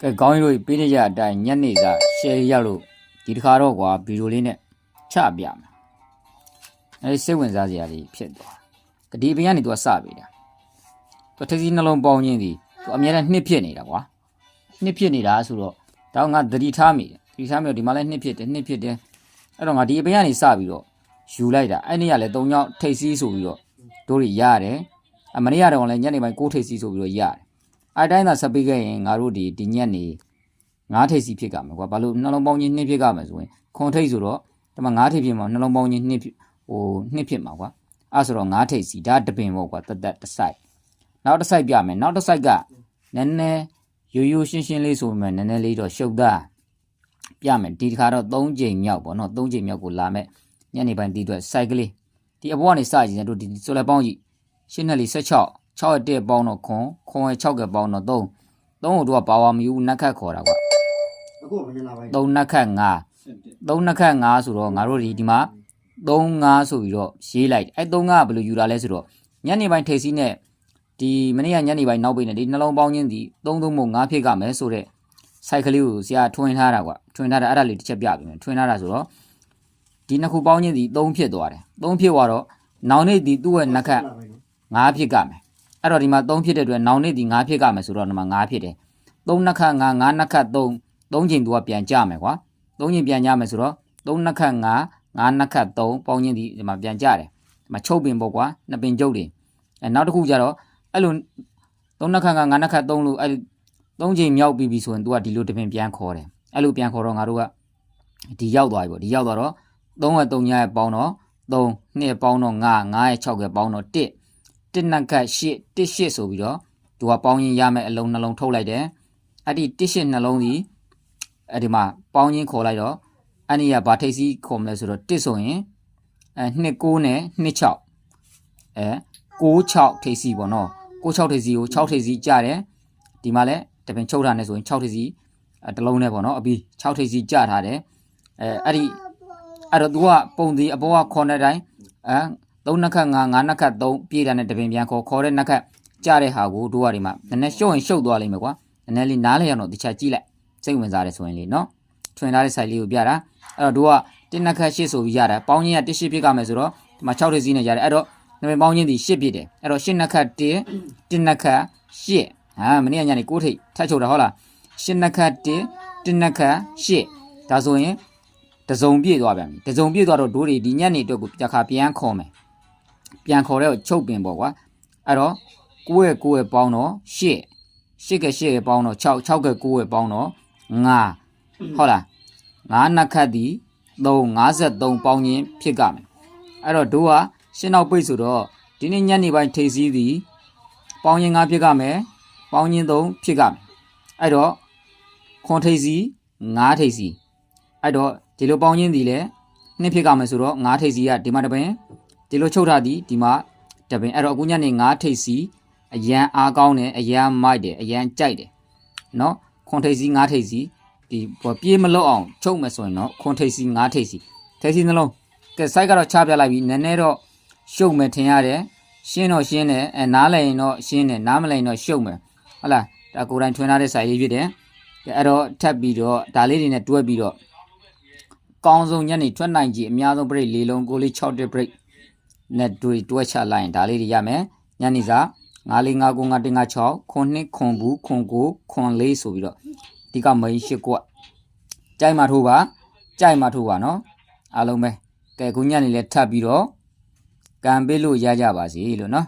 ကဲကောင်းကြီးတို့ပေးနေကြအတိုင်းညနေစာရှယ်ရောက်လို့ဒီတစ်ခါတော့ကွာဗီဒီယိုလေးနဲ့ချပြမယ်အဲစိတ်ဝင်စားစရာကြီးဖြစ်သွားကဒီပင်ကနေသူကစပေးတာသူထက်စီနှလုံးပေါင်းခြင်းဒီသူအများနဲ့နှစ်ဖြစ်နေတာကွာနှစ်ဖြစ်နေတာဆိုတော့တောင်းငါသတိထားမိတယ်သတိထားမိတော့ဒီမှာလည်းနှစ်ဖြစ်တယ်နှစ်ဖြစ်တယ်အဲ့တော့ငါဒီပင်ကနေစပြီးတော့ယူလိုက်တာအဲ့နေ့ကလည်း၃ယောက်ထိတ်စီးဆိုပြီးတော့တို့တွေရတယ်အမနေ့ကတော့လည်းညနေပိုင်းကိုးထိတ်စီးဆိုပြီးတော့ရတယ် အတိုင်းသာဆက်ပေးခဲ့ရင်ငါတို့ဒီဒီညက်နေငါးထိပ်စီဖြစ်ကြမယ်ကွာဘာလို့နှလုံးပေါင်းချင်းနှစ်ဖြစ်ကြမယ်ဆိုရင်ခွန်ထိပ်ဆိုတော့ဒီမှာငါးထိပ်ဖြစ်မှာနှလုံးပေါင်းချင်းနှစ်ဖြစ်ဟိုနှစ်ဖြစ်မှာကွာအဲ့ဆိုတော့ငါးထိပ်စီဒါတပင်ပေါ့ကွာတသက်တစ်ဆိုင်နောက်တစ်ဆိုင်ပြမယ်နောက်တစ်ဆိုင်ကနည်းနည်းရိုးရိုးရှင်းရှင်းလေးဆိုပေမဲ့နည်းနည်းလေးတော့ရှုပ်သားပြမယ်ဒီတစ်ခါတော့၃ချိန်မြောက်ပေါ့နော်၃ချိန်မြောက်ကိုလာမယ်ညနေပိုင်းဒီအတွက်စိုက်ကလေးဒီအပေါ်ကနေစကြည့်ရင်တို့ဒီဆိုလဲပေါင်းကြည့်ရှင်းနဲ့လေး16 6ရက်တက်ပေါင်းတော့ခွန်ခွန်ရဲ့6ကပေါင်းတော့3 3ကိုတို့ကပါဝါမယူနက်ခတ်ခေါ်တာကွာအခုမင်းလာပိုင်း3နက်ခတ်5 3နက်ခတ်5ဆိုတော့ငါတို့ဒီဒီမှာ3 5ဆိုပြီးတော့ရေးလိုက်အဲ3 5ကဘယ်လိုယူတာလဲဆိုတော့ညနေပိုင်းထိပ်စီးနဲ့ဒီမနေ့ကညနေပိုင်းနောက်ပိတ်နဲ့ဒီနှလုံးပေါင်းချင်းဒီ3 3မို့5ဖြစ်ကမယ်ဆိုတော့စိုက်ကလေးကိုဆရာထွင်ထားတာကွာထွင်ထားတာအဲ့ဒါလေးတစ်ချက်ပြပေးမယ်ထွင်ထားတာဆိုတော့ဒီနှစ်ခုပေါင်းချင်းဒီ3ဖြစ်သွားတယ်3ဖြစ်သွားတော့နောင်နေ့ဒီသူ့ရဲ့နက်ခတ်လာပိုင်းနော်5ဖြစ်ကမယ် အဲ့တော့ဒီမှာ3ဖြစ်တဲ့အတွက်နောင်နေ့ဒီ5ဖြစ်ကမယ်ဆိုတော့ဒီမှာ5ဖြစ်တယ်3နှစ်ခတ်5 5နှစ်ခတ်3 3ချိန်သူကပြန်ကြမယ်ကွာ3ချိန်ပြန်ကြမယ်ဆိုတော့3နှစ်ခတ်5 5နှစ်ခတ်3ပေါင်းချင်းဒီဒီမှာပြန်ကြတယ်ဒီမှာချုပ်ပင်ပေါ့ကွာနှစ်ပင်ကျုပ်တွေအဲနောက်တစ်ခုကျတော့အဲ့လို3နှစ်ခတ်5 5နှစ်ခတ်3လို့အဲ့3ချိန်မြောက်ပြီးပြီဆိုရင် तू ကဒီလိုတစ်ပင်ပြန်ခေါ်တယ်အဲ့လိုပြန်ခေါ်တော့ငါတို့ကဒီရောက်သွားပြီပေါ့ဒီရောက်သွားတော့3ရဲ့3ညရဲ့ပေါင်းတော့3နှစ်ပေါင်းတော့5 5ရဲ့6ရဲ့ပေါင်းတော့1 တစ်နက်က8တစ်8ဆိုပြီးတော့သူကပေါင်းရင်ရမယ်အလုံးနှလုံးထုတ်လိုက်တယ်အဲ့ဒီတစ်8နှလုံးဒီအဲ့ဒီမှာပေါင်းရင်ခေါ်လိုက်တော့အဲ့ဒီကဘာထိပ်စီးခေါ်မလဲဆိုတော့တစ်ဆိုရင်အဲ2 9နဲ့2 6အဲ6 6ထိပ်စီးပေါ့နော်6 6ထိပ်စီးကို6ထိပ်စီးကြတယ်ဒီမှာလည်းတပင်ချုပ်ထားနေဆိုရင်6ထိပ်စီးအဲတစ်လုံးနဲ့ပေါ့နော်အပြီး6ထိပ်စီးကြထားတယ်အဲအဲ့ဒီအဲ့တော့ तू ကပုံဒီအပေါ်ကခေါ်တဲ့တိုင်းအဲ 3နှစ်ခတ်5 5နှစ်ခတ်3ပြေးတာနဲ့တပင်ပြန်ခေါ်ခေါ်တဲ့နှစ်ခတ်ကြတဲ့ဟာကိုတို့ကဒီမှာနည်းနည်းရှုပ်ရင်ရှုပ်သွားလိမ့်မယ်ကွာနည်းနည်းလေးနားလဲရအောင်တော့တခြားကြည့်လိုက်စိတ်ဝင်စားတယ်ဆိုရင်လေနော်ထွင်ထားတဲ့ site လေးကိုပြတာအဲ့တော့တို့ကတင်းနှစ်ခတ်ရှစ်ဆိုပြီးရတာပေါင်းချင်းကတစ်ရှစ်ဖြစ်ကမယ်ဆိုတော့ဒီမှာ6ထိပ်စီးနေကြတယ်အဲ့တော့နမပေါင်းချင်းဒီရှစ်ဖြစ်တယ်အဲ့တော့ရှစ်နှစ်ခတ်1တင်းနှစ်ခတ်ရှစ်ဟာမနေ့ကညနေ6ထိပ်ထပ်ချုပ်တာဟုတ်လားရှစ်နှစ်ခတ်1တင်းနှစ်ခတ်ရှစ်ဒါဆိုရင်တစုံပြည့်သွားပြန်ပြီတစုံပြည့်သွားတော့တို့တွေဒီညနေအတွက်ကိုတစ်ခါပြန်ခေါ်မယ် ပြန်ခေါ်တဲ့ချုပ်ပင်ပေါ့ကွာအဲ့တော့9ရဲ့9ရဲ့ပေါင်းတော့8 8က8ရဲ့ပေါင်းတော့6 6က9ရဲ့ပေါင်းတော့9ဟုတ်လား9နှစ်ခတ်သည်3 53ပေါင်းခြင်းဖြစ်ကြမယ်အဲ့တော့တို့ကရှင်းနောက်ပိတ်ဆိုတော့ဒီနေ့ညနေပိုင်းထိပ်စည်းသည်ပေါင်းခြင်း9ဖြစ်ကြမယ်ပေါင်းခြင်း3ဖြစ်ကြမယ်အဲ့တော့ခွန်ထိပ်စည်း9ထိပ်စည်းအဲ့တော့ဒီလိုပေါင်းခြင်းသည်လည်းနှစ်ဖြစ်ကြမယ်ဆိုတော့9ထိပ်စည်းကဒီမှာတစ်ပင် ဒီလိုချုပ်ထားသည်ဒီမှာတစ်ပင်အဲ့တော့အခုညနေ9ထိပ်စည်းအရန်အားကောင်းတယ်အရန်မိုက်တယ်အရန်ကြိုက်တယ်နော်ခွန်ထိပ်စည်း9ထိပ်စည်းဒီပေါ်ပြေးမလွတ်အောင်ချုပ်မယ်ဆိုရင်တော့ခွန်ထိပ်စည်း9ထိပ်စည်းထိပ်စည်းနှလုံးကဲ site ကတော့ချပြလိုက်ပြီနည်းနည်းတော့ရှုပ်မယ်ထင်ရတယ်ရှင်းတော့ရှင်းတယ်အဲနားလည်ရင်တော့ရှင်းတယ်နားမလည်ရင်တော့ရှုပ်မယ်ဟုတ်လားဒါကိုယ်တိုင်ထွင်ထားတဲ့ site လေးဖြစ်တယ်ကဲအဲ့တော့ထပ်ပြီးတော့ဒါလေးတွေနဲ့တွဲပြီးတော့ကောင်းဆုံးညနေထွက်နိုင်ကြီးအများဆုံး break လေးလုံးကိုလေး6တဲ့ break နဲ့တွေ့တွဲချလိုက်ရင်ဒါလေးတွေရမယ်ညနေစာ9 4 5 9 5 1 6ခွန်နှစ်ခွန်ဘူးခွန်ကိုခွန်လေးဆိုပြီးတော့ဒီကမိန်ရှိကွက်ကြိုက်မှထိုးပါကြိုက်မှထိုးပါနော်အားလုံးပဲကဲခုညနေလဲထပ်ပြီးတော့ကံပေးလို့ရကြပါစေလို့နော်